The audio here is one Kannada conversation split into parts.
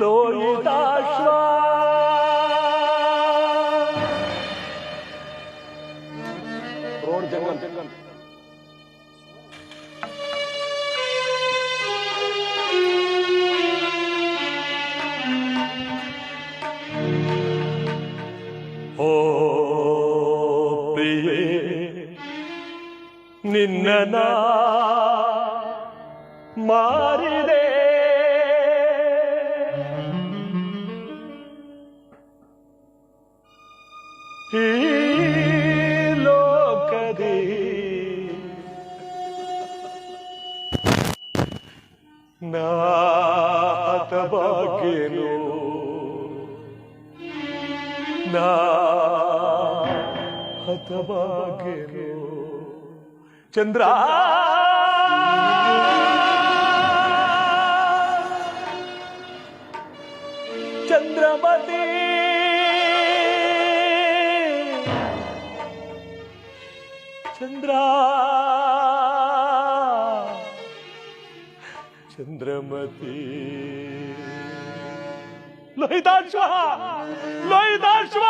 落雨大 चंद्रा। चंद्रमती। चंद्रा। चंद्रमती। लोहिताश्वा लोहिताश्वा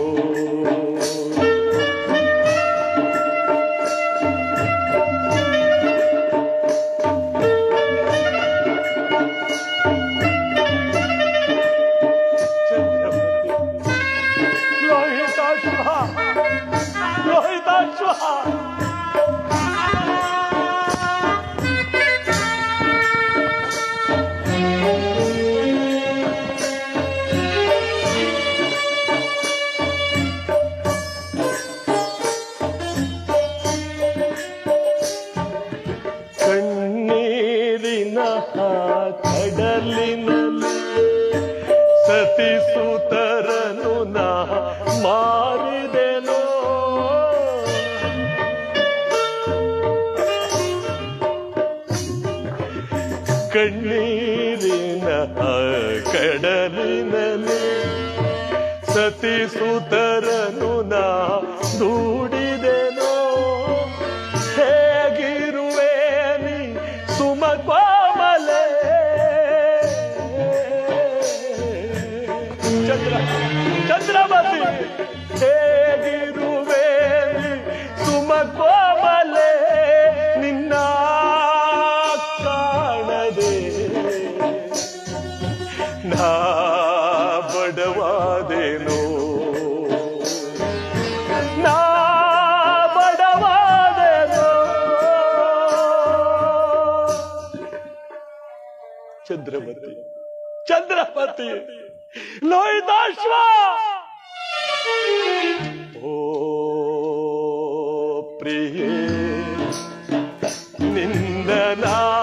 ಚಂದ್ರಮತಿ. ಚಂದ್ರಮತಿ. ಲೋಹಿತಾಶ್ವ. ಓ ಪ್ರಿಯೇ ನಿಂದನಾ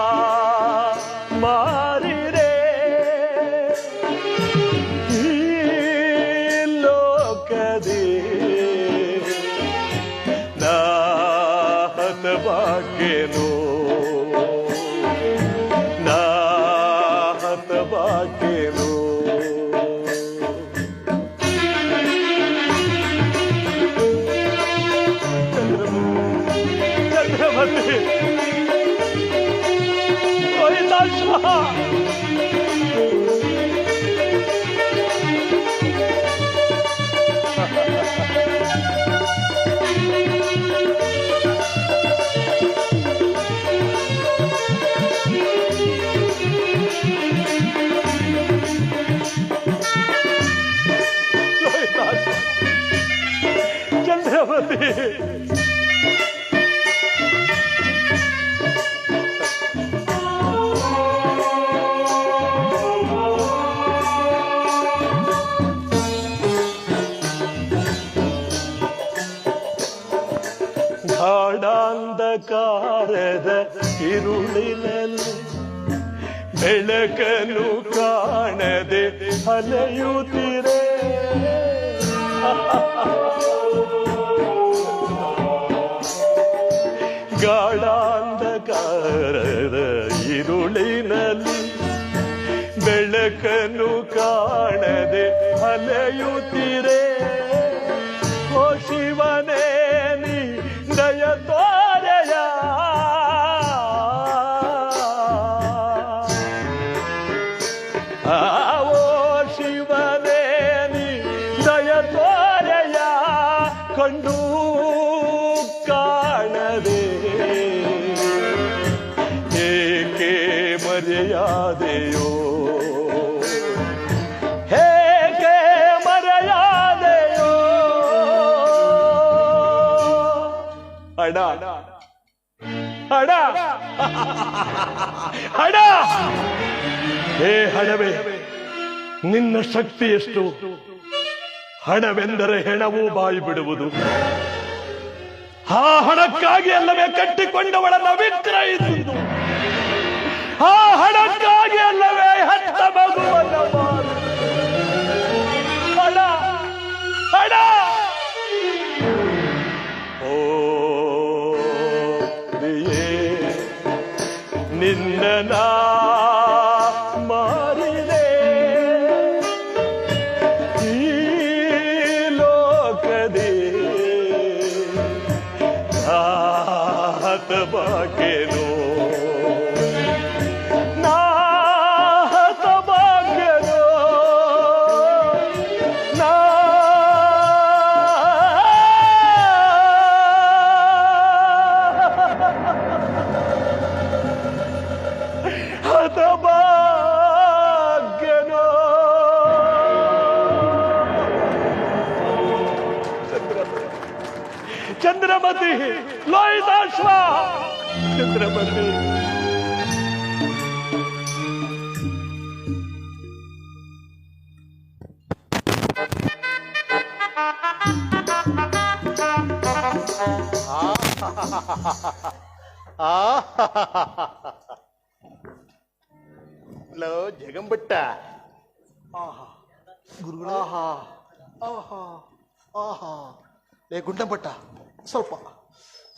ಬಾಕೇನು ಅಂಧಕಾರದ ಇರುಳಿನಲ್ಲಿ ಬೆಳಕನ್ನು ಕಾಣದೆ ಅಲೆಯುತ್ತಿರೆ ಗಾಢಾಂಧಕಾರದ ಇರುಳಿನಲ್ಲಿ ಬೆಳಕನ್ನು ಕಾಣದೆ ಅಲೆಯುತ್ತಿರೆ ಅಡ ಹಣ. ಹಣ. ಹೇ ಹಣವೇ, ನಿನ್ನ ಶಕ್ತಿ ಎಷ್ಟು? ಹಣವೆಂದರೆ ಹೆಣವೂ ಬಾಯಿ ಬಿಡುವುದು. ಆ ಹಣಕ್ಕಾಗಿ ಅಲ್ಲವೇ ಕಟ್ಟಿಕೊಂಡವಳನ್ನ ವಿಕ್ರಯಿಸುವುದು ಆ ಹಣಕ್ಕಾಗಿ ಅಲ್ಲವೇ ಹತ್ತ ಮಗುವನ್ನ ಲೋ ಜಗಂಬಟ್ಟ. ಆಹಾ. ಗುರುಗಳ. ಆಹಾ. ಆಹಾ. ಆಹಾ. ಲೇ ಗುಂಡಂಬಟ್ಟ. ಸ್ವಲ್ಪ.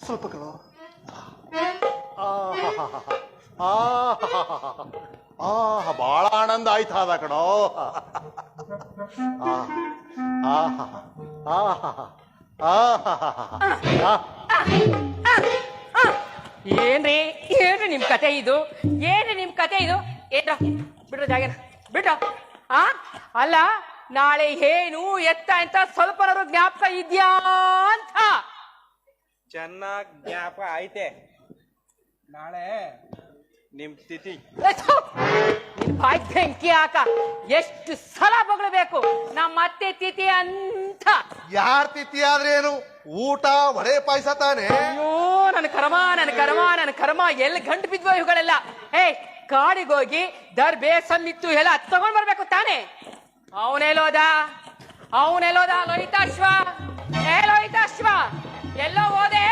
ಸ್ವಲ್ಪ ಕಣೋ. ಆಹಾ. ಭಾಳ ಆನಂದ ಆಯ್ತು ಅದ ಕಣೋ. ಆಹಾ. ಆಹಾ. ಆಹಾ. ಏನ್ರಿ? ಏನು ನಿಮ್ ಕತೆ ಇದು? ಏನು ನಿಮ್ ಕತೆ ಇದು? ಏನ್ರ? ಬಿಡ್ರ ಜಾಗ ಬಿಡ್ರ? ಆ? ಅಲ್ಲ ನಾಳೆ ಏನು ಎತ್ತ ಅಂತ ಸ್ವಲ್ಪನಾದ್ರು ಜ್ಞಾಪಕ ಇದ್ಯಾ ಅಂತ. ಚೆನ್ನಾಗ್ ಜ್ಞಾಪ ಐತೆ. ನಾಳೆ ನಿಮ್ ನಿನ್ ಬಾಯ್ ಬೆಂಕಿ ಹಾಕ. ಎಷ್ಟು ಸಲ ಬಗಳಬೇಕು? ನಮ್ಮ ಅತ್ತೆ ತಿಥಿ ಅಂತ. ಯಾರ್ ತಿಥಿ ಆದ್ರೇನು? ಊಟ, ವಡೆ ಪಾಯಸ ತಾನೆ? ಅಯ್ಯೋ ನನ್ನ ಕರ್ಮ ನನ್ನ ಕರ್ಮ ನನ್ನ ಕರ್ಮ. ಎಲ್ಲಿ ಗಂಟು ಬಿದ್ವ ಇವುಗಳೆಲ್ಲ? ಏ ಕಾಡಿಗೋಗಿ ದರ್ಬೆ, ಸಮ್ಮಿತ್ತು ಎಲ್ಲ ತಗೊಂಡ್ ಬರ್ಬೇಕು ತಾನೆ? ಅವನೆಲ್ಲೋದ? ಅವನೆಲ್ಲೋದ? ಲೋಹಿತಾಶ್ವ ಏ ಲೋಹಿತಾಶ್ವ ಎಲ್ಲೋ ಹೋದೆ?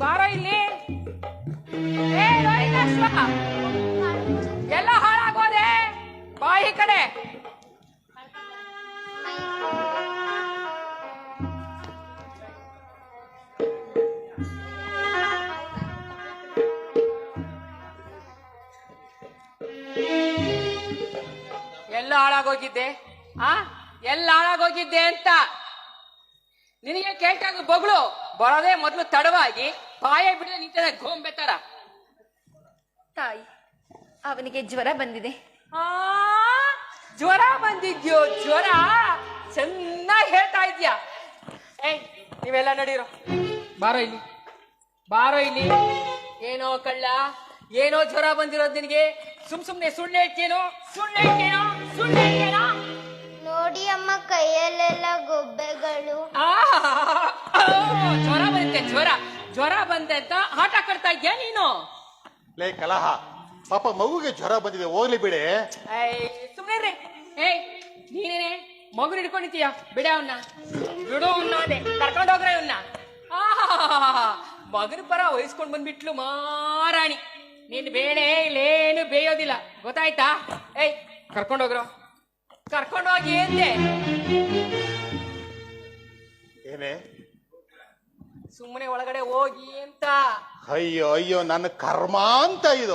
ಬಾರೋ ಇಲ್ಲಿ. ಏ ಲೋಹಿತಾಶ್ವ ಎಲ್ಲ ಹಾಳಾಗೋದೆ ಬಾಯಿ ಕಡೆ. ಹಾಳಾಗೋಗಿದ್ದೆ ಆ? ಎಲ್ಲ ಹಾಳಾಗೋಗಿದ್ದೆ ಅಂತ? ನಿನಗೆ ಕೇಳ್ತಾಗ ಬೊಗಳು ಬರೋದೇ ಮೊದಲು ತಡವಾಗಿ ಬಾಯ ಬಿಡದೆ ನಿಂತದ ಗೋಂಬೆ ತರ. ತಾಯಿ ಅವನಿಗೆ ಜ್ವರ ಬಂದಿದೆ. ಆ? ಜ್ವರ ಬಂದಿದ್ಯೋ ಜ್ವರ? ಚೆನ್ನಾಗಿ ಹೇಳ್ತಾ ಇದ್ಯಾ? ಏಯ್ ನೀವೆಲ್ಲ ನಡೀರೋ. ಬಾರೋ ಇಲ್ಲಿ. ಬಾರೋ ಇಲ್ಲಿ. ಏನೋ ಕಳ್ಳ ಏನೋ ಜ್ವರ ಬಂದಿರೋದು ನಿನಗೆ? ಸುಮ್ ಸುಮ್ನೆ ಸುಳ್ಳು ಹೇಳ್ತೇನೋ ಸುಳ್ಳು ಹೇಳ್ತೇನೋ ನೋಡಿ ಅಮ್ಮ ಕೈಯಲ್ಲೆಲ್ಲ ಗೊಬ್ಬೆಗಳು. ಆ, ಜ್ವರ ಬಂತೆ ಜ್ವರ. ಜ್ವರ ಬಂತೆ ಅಂತ ಆಟ ಕಟ್ತಾ ಇದ್ಯಾ ನೀನು? ಲೇ ಕಲಹ ಪಾಪ ಮಗುಗೆ ಜ್ವರ ಬಂದಿದೆ ಹೋಗ್ಲಿ ಬಿಡೆ. ಸುಮ್ಮನೆ ಏ ಏಯ್ ನೀನೇನೆ? ಮಗು ಹಿಡ್ಕೊಂಡಿದ್ದೀಯ? ಬಿಡ ಅವನ್ನ ಬಿಡು ಅವನ್ನ ಅದೇ. ಕರ್ಕೊಂಡು ಹೋಗ್ರೆ ಅವನ್ನ ಮಗನ ಪರ ವಹಿಸ್ಕೊಂಡ್ ಬಂದ್ಬಿಟ್ಲು ಮಾರಾಣಿ ನಿನ್ ಬೇಳೆ ಇಲ್ಲೇನು ಬೇಯೋದಿಲ್ಲ. ಗೊತ್ತಾಯ್ತಾ? ಏಯ್ ಕರ್ಕೊಂಡೋಗ್ರು? ಕರ್ಕೊಂಡೋಗಿ ಅಂದೆ ಏನೇ? ಸುಮ್ಮನೆ ಒಳಗಡೆ ಹೋಗಿ ಅಂತ. ಅಯ್ಯೋ ಅಯ್ಯೋ ನನ್ನ ಕರ್ಮ ಅಂತ ಇದು.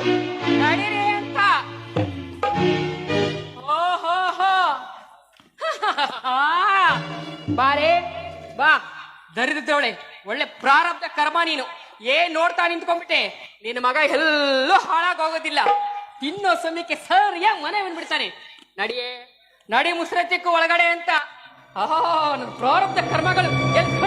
ನಡೀರಿ ಅಂತ. ಓಹೋ ಬಾರೆ ಬಾ. ದರಿದ್ರವಳೆ ಒಳ್ಳೆ ಪ್ರಾರಬ್ಧ ಕರ್ಮ ನೀನು. ಏನ್ ನೋಡ್ತಾ ನಿಂತ್ಕೊಂಡ್ಬಿಟ್ಟೆ? ನಿನ್ನ ಮಗ ಎಲ್ಲೂ ಹಾಳಾಗೋಗೋದಿಲ್ಲ. ತಿನ್ನೋ ಸಮಯಕ್ಕೆ ಸರಿಯಾಗಿ ಮನೆ ಬಂದ್ಬಿಡ್ತಾನೆ ನಡಿಯೇ, ನಡಿ ಮುಸ್ರತಿಕ್ಕು ಒಳಗಡೆ ಅಂತ. ಆಹಾ, ನನ್ನ ಪ್ರಾರಬ್ಧ ಕರ್ಮಗಳು ಎಲ್ಲಿ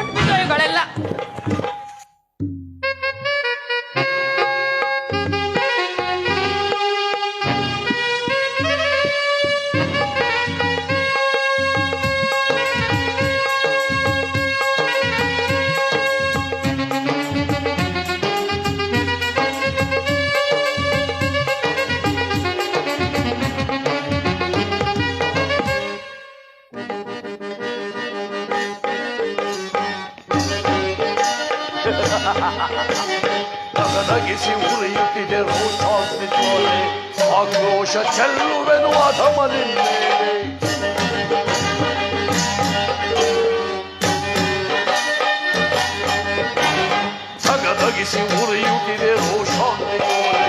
ಕಂಡ್ಬಿಟ್ಟು ಇವುಗಳೆಲ್ಲ ನಗನಗಿಸಿ ಉರಿಯುತ್ತಿದೆ ರೋಷಾಗ್ನಿ ಜ್ವಾಲೆ ಆಕ್ರೋಶ ಚೆಲ್ಲುವೆನು ಅಧಮನಿನ್ನೆ ಧಗಧಗಿಸಿ ಉರಿಯುತ್ತಿದೆ ರೋಷಾಗ್ನಿ ಜ್ವಾಲೆ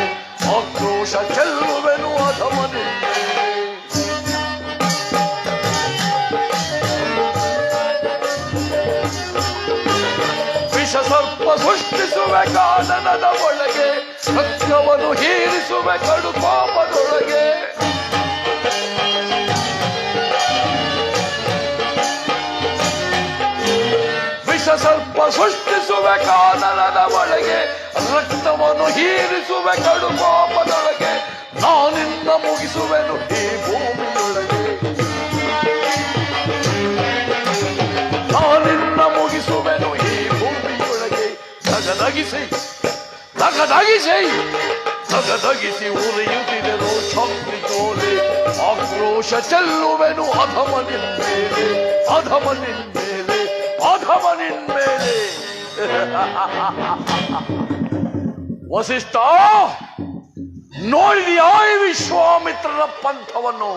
ಆಕ್ರೋಶ ಚೆಲ್ಲುವೆನು ಅಧಮನಿನ್ನೆ ವಿಷ ಸರ್ಪ ಸೃಷ್ಟಿಸುವೆ ಕಾನನದ ಒಳಗೆ, ಸತ್ಯವನ್ನು ಹೀರಿಸುವೆ ಕಡು ಪಾಪದೊಳಗೆ. ವಿಷ ಸರ್ಪ ಸೃಷ್ಟಿಸುವೆ ಕಾನನದ ಒಳಗೆ, ರಕ್ತವನ್ನು ಹೀರಿಸುವೆ ಕಡು ಪಾಪದೊಳಗೆ. ನಾನಿಂದ ಮುಗಿಸುವೆನು ಈ ಭೂಮಿಯೊಳಗೆ. ನಗನಗಿಸಿ ನಗನಗಿಸಿ ನಗನಗಿಸಿ ಉರಿಯುತ್ತಿದೆನು ರೋಷಾಗ್ನಿ ಜೋಲೆ, ಆಕ್ರೋಶ ಚೆಲ್ಲುವೆನು ಅಧಮನಿನ್ಮೇಲೆ ಅಧಮ ನಿನ್ಮೇಲೆ ವಸಿಷ್ಠ ನೋಡಿದೆಯಾ ಈ ವಿಶ್ವಾಮಿತ್ರನ ಪಂಥವನ್ನು?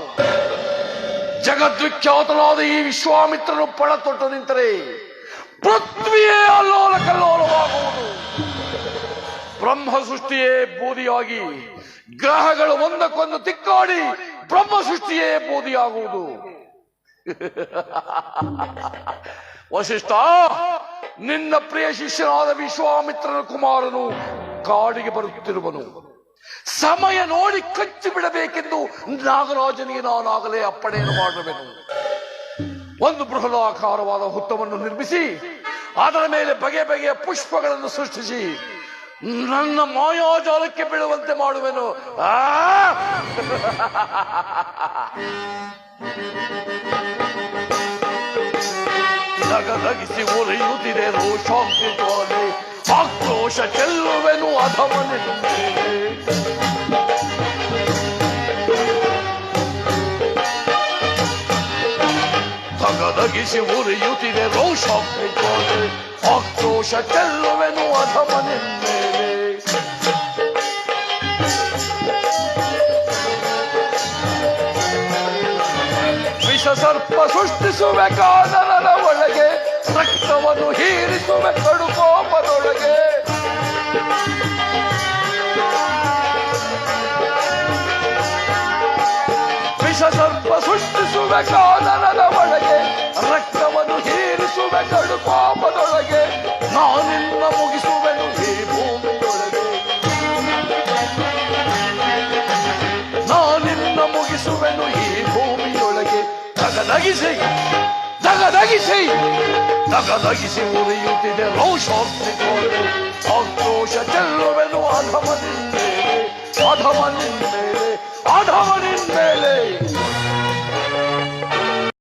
ಜಗದ್ವಿಖ್ಯಾತನಾದ ಈ ವಿಶ್ವಾಮಿತ್ರನು ಪಳ ತೊಟ್ಟು ನಿಂತರೆ ಪೃಥ್ವಿಯೇ ಬ್ರಹ್ಮ ಸೃಷ್ಟಿಯೇ ಬೂದಿಯಾಗಿ, ಗ್ರಹಗಳು ಒಂದಕ್ಕೊಂದು ತಿಕ್ಕಾಡಿ ಬ್ರಹ್ಮ ಸೃಷ್ಟಿಯೇ ಬೂದಿಯಾಗುವುದು. ವಶಿಷ್ಠ ನಿನ್ನ ಪ್ರಿಯ ಶಿಷ್ಯನಾದ ವಿಶ್ವಾಮಿತ್ರನ ಕುಮಾರನು ಕಾಡಿಗೆ ಬರುತ್ತಿರುವನು. ಸಮಯ ನೋಡಿ ಕಚ್ಚಿ ಬಿಡಬೇಕೆಂದು ನಾಗರಾಜನಿಗೆ ನಾನಾಗಲೇ ಅಪ್ಪಣೆಯನ್ನು ಮಾಡಬೇಕು ಒಂದು ಬೃಹದಾಕಾರವಾದ ಹುತ್ತವನ್ನು ನಿರ್ಮಿಸಿ, ಅದರ ಮೇಲೆ ಬಗೆ ಬಗೆಯ ಪುಷ್ಪಗಳನ್ನು ಸೃಷ್ಟಿಸಿ ನನ್ನ ಮಾಯಾಜಾಲಕ್ಕೆ ಬೀಳುವಂತೆ ಮಾಡುವೆನು. ಆ! ನಗನಗಿಸಿ ಉರಿಯುತ್ತಿದೆ ರೋಷಾಗ್ನಿ ಆಕ್ರೋಶ ಚೆಲ್ಲುವೆನು ಅಧಮನಿಂದೆ ತಗದಗಿಸಿ ಉರಿಯುತ್ತಿದೆ ರೋಷಾಗ್ನಿ ಜ್ವಾಲೆ ಆಕ್ರೋಶ ಚೆಲ್ಲುವೆನು ಅಧಮನಿನ್ಮೇಲೆ ವಿಷ ಸರ್ಪ ಸೃಷ್ಟಿಸುವೆ ಕಾನನದ ಒಳಗೆ ರಕ್ತವನ್ನು ಹೀರಿಸುವೆ ಕಡು ಕೋಪದೊಳಗೆ ವಿಷ ಸರ್ಪ ಸೃಷ್ಟಿಸುವೆ ಕಾನನದ ಒಳಗೆ 다기세 나가 다기세 우리 육대대 로셔스티콘 어떠셔 젤로베도 아타만인데 아타만인데